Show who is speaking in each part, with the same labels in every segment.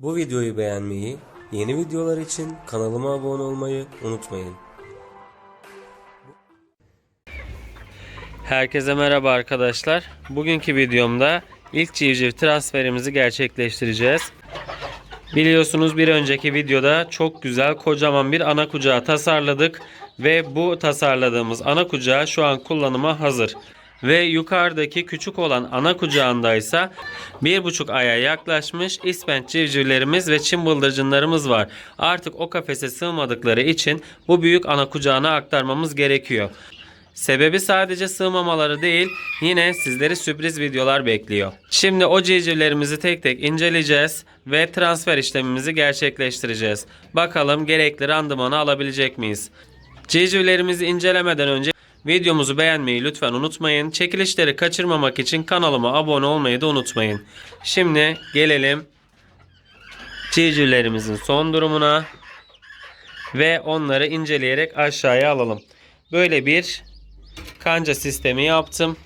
Speaker 1: Bu videoyu beğenmeyi, yeni videolar için kanalıma abone olmayı unutmayın.
Speaker 2: Herkese merhaba arkadaşlar. Bugünkü videomda ilk civciv transferimizi gerçekleştireceğiz. Biliyorsunuz bir önceki videoda çok güzel kocaman bir ana kucağı tasarladık ve bu tasarladığımız ana kucağı şu an kullanıma hazır. Ve yukarıdaki küçük olan ana kucağındaysa bir buçuk aya yaklaşmış ispenç civcivlerimiz ve çim bıldırcınlarımız var. Artık o kafese sığmadıkları için bu büyük ana kucağına aktarmamız gerekiyor. Sebebi sadece sığmamaları değil, yine sizleri sürpriz videolar bekliyor. Şimdi o civcivlerimizi tek tek inceleyeceğiz ve transfer işlemimizi gerçekleştireceğiz. Bakalım gerekli randımanı alabilecek miyiz? Civcivlerimizi incelemeden önce videomuzu beğenmeyi lütfen unutmayın. Çekilişleri kaçırmamak için kanalıma abone olmayı da unutmayın. Şimdi gelelim civcivlerimizin son durumuna ve onları inceleyerek aşağıya alalım. Böyle bir kanca sistemi yaptım.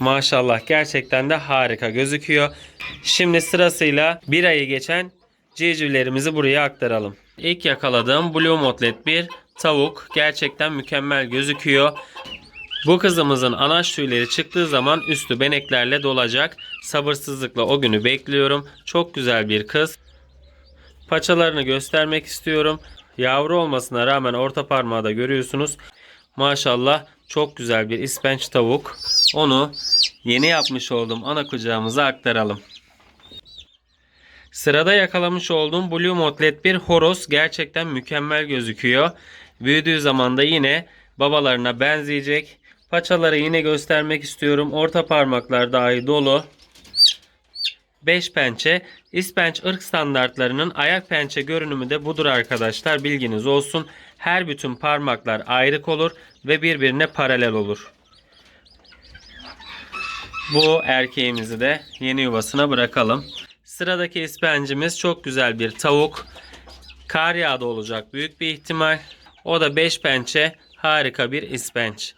Speaker 2: Maşallah gerçekten de harika gözüküyor. Şimdi sırasıyla bir ayı geçen civcivlerimizi buraya aktaralım. İlk yakaladığım Blue Motlet bir tavuk. Gerçekten mükemmel gözüküyor. Bu kızımızın anaç tüyleri çıktığı zaman üstü beneklerle dolacak. Sabırsızlıkla o günü bekliyorum. Çok güzel bir kız. Paçalarını göstermek istiyorum. Yavru olmasına rağmen orta parmağı da görüyorsunuz. Maşallah çok güzel bir ispenç tavuk. Onu yeni yapmış olduğum ana kucağımıza aktaralım. Sırada yakalamış olduğum Blue Motlet bir horoz gerçekten mükemmel gözüküyor. Büyüdüğü zaman da yine babalarına benzeyecek. Paçaları yine göstermek istiyorum. Orta parmaklar dahi dolu. 5 pençe. İspenç ırk standartlarının ayak pençe görünümü de budur arkadaşlar. Bilginiz olsun. Her bütün parmaklar ayrık olur ve birbirine paralel olur. Bu erkeğimizi de yeni yuvasına bırakalım. Sıradaki ispencimiz çok güzel bir tavuk. Kar yağdı olacak büyük bir ihtimal. O da 5 pençe harika bir ispenç.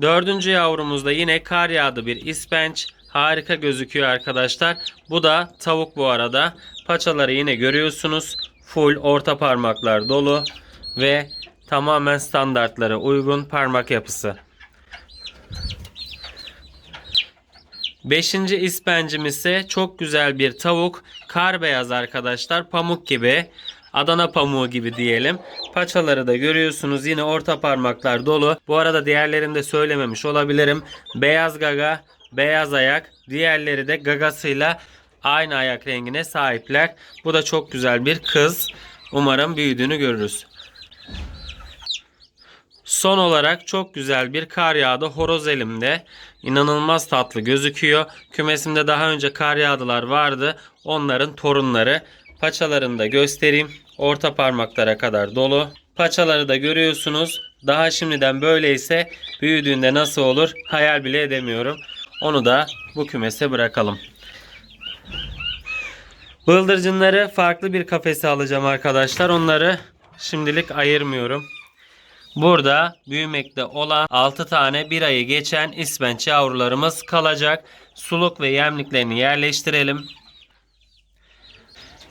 Speaker 2: Dördüncü yavrumuzda yine kar yağdı bir ispenç. Harika gözüküyor arkadaşlar. Bu da tavuk bu arada. Paçaları yine görüyorsunuz. Full orta parmaklar dolu ve tamamen standartlara uygun parmak yapısı. Beşinci ispencimiz ise çok güzel bir tavuk. Kar beyaz arkadaşlar. Pamuk gibi. Adana pamuğu gibi diyelim. Paçaları da görüyorsunuz. Yine orta parmaklar dolu. Bu arada diğerlerini de söylememiş olabilirim. Beyaz gaga, beyaz ayak. Diğerleri de gagasıyla aynı ayak rengine sahipler. Bu da çok güzel bir kız. Umarım büyüdüğünü görürüz. Son olarak çok güzel bir kar yağdı horoz elimde. İnanılmaz tatlı gözüküyor. Kümesimde daha önce kar yağdılar vardı. Onların torunları. Paçalarını da göstereyim. Orta parmaklara kadar dolu. Paçaları da görüyorsunuz. Daha şimdiden böyleyse büyüdüğünde nasıl olur hayal bile edemiyorum. Onu da bu kümese bırakalım. Bıldırcınları farklı bir kafese alacağım arkadaşlar. Onları şimdilik ayırmıyorum. Burada büyümekte olan 6 tane bir ayı geçen ispenç yavrularımız kalacak. Suluk ve yemliklerini yerleştirelim.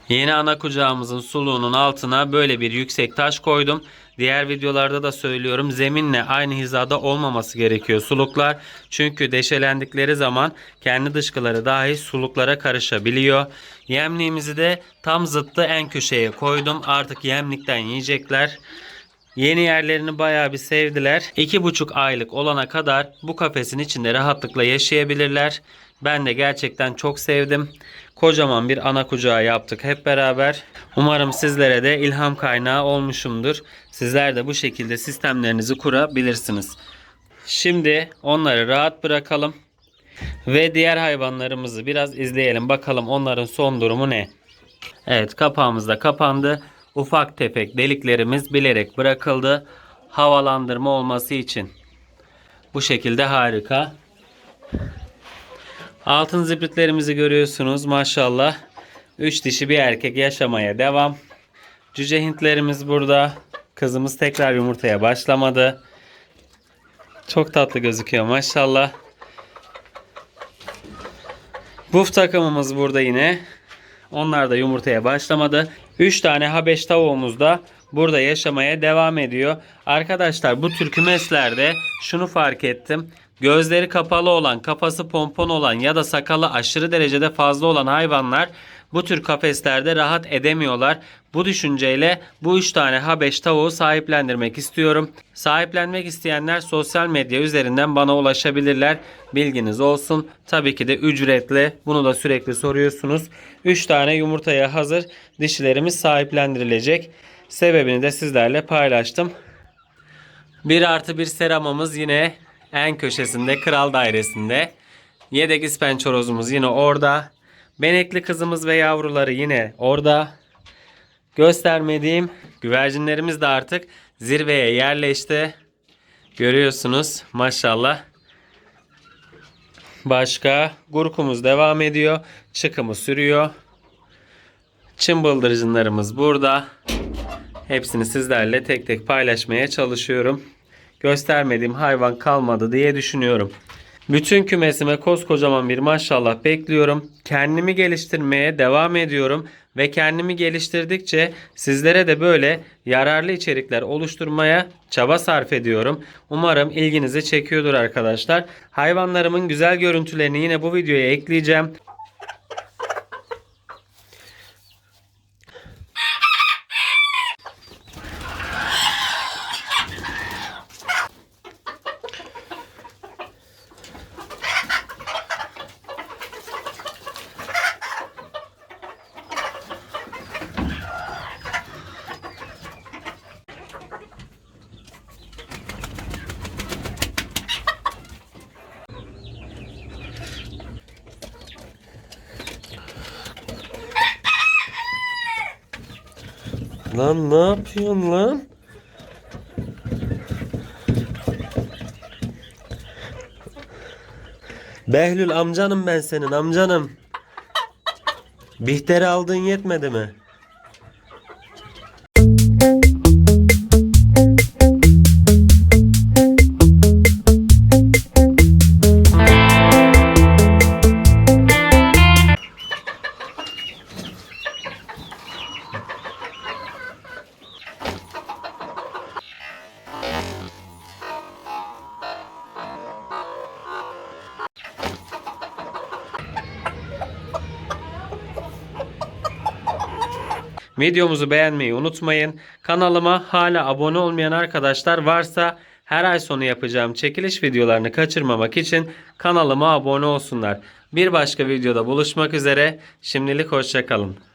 Speaker 2: Yeni ana kucağımızın suluğunun altına böyle bir yüksek taş koydum. Diğer videolarda da söylüyorum zeminle aynı hizada olmaması gerekiyor suluklar. Çünkü deşelendikleri zaman kendi dışkıları dahi suluklara karışabiliyor. Yemliğimizi de tam zıttı en köşeye koydum. Artık yemlikten yiyecekler. Yeni yerlerini bayağı bir sevdiler. 2,5 aylık olana kadar bu kafesin içinde rahatlıkla yaşayabilirler. Ben de gerçekten çok sevdim. Kocaman bir ana kucağı yaptık hep beraber. Umarım sizlere de ilham kaynağı olmuşumdur. Sizler de bu şekilde sistemlerinizi kurabilirsiniz. Şimdi onları rahat bırakalım. Ve diğer hayvanlarımızı biraz izleyelim. Bakalım onların son durumu ne? Evet kapağımız da kapandı. Ufak tefek deliklerimiz bilerek bırakıldı. Havalandırma olması için. Bu şekilde harika. Altın zibritlerimizi görüyorsunuz maşallah. 3 dişi bir erkek yaşamaya devam. Cüce hintlerimiz burada. Kızımız tekrar yumurtaya başlamadı. Çok tatlı gözüküyor maşallah. Buf takımımız burada yine. Onlar da yumurtaya başlamadı. 3 tane Habeş tavuğumuz da burada yaşamaya devam ediyor. Arkadaşlar bu tür kümeslerde şunu fark ettim. Gözleri kapalı olan, kafası pompon olan ya da sakalı aşırı derecede fazla olan hayvanlar bu tür kafeslerde rahat edemiyorlar. Bu düşünceyle bu 3 tane Habeş tavuğu sahiplendirmek istiyorum. Sahiplenmek isteyenler sosyal medya üzerinden bana ulaşabilirler. Bilginiz olsun. Tabii ki de ücretli. Bunu da sürekli soruyorsunuz. 3 tane yumurtaya hazır dişilerimiz sahiplendirilecek. Sebebini de sizlerle paylaştım. 1 artı 1 seramamız yine en köşesinde kral dairesinde. Yedek ispençorozumuz yine orada. Benekli kızımız ve yavruları yine orada. Göstermediğim güvercinlerimiz de artık zirveye yerleşti. Görüyorsunuz maşallah. Başka gurkumuz devam ediyor. Çıkımı sürüyor. Çımbıldırıcınlarımız burada. Hepsini sizlerle tek tek paylaşmaya çalışıyorum. Göstermediğim hayvan kalmadı diye düşünüyorum. Bütün kümesime koskocaman bir maşallah bekliyorum. Kendimi geliştirmeye devam ediyorum ve kendimi geliştirdikçe sizlere de böyle yararlı içerikler oluşturmaya çaba sarf ediyorum. Umarım ilginizi çekiyordur arkadaşlar. Hayvanlarımın güzel görüntülerini yine bu videoya ekleyeceğim.
Speaker 1: Lan ne yapıyorsun lan? Behlül amcanım ben senin amcanım. Bihter'i aldığın yetmedi mi?
Speaker 2: Videomuzu beğenmeyi unutmayın. Kanalıma hala abone olmayan arkadaşlar varsa her ay sonu yapacağım çekiliş videolarını kaçırmamak için kanalıma abone olsunlar. Bir başka videoda buluşmak üzere. Şimdilik hoşçakalın.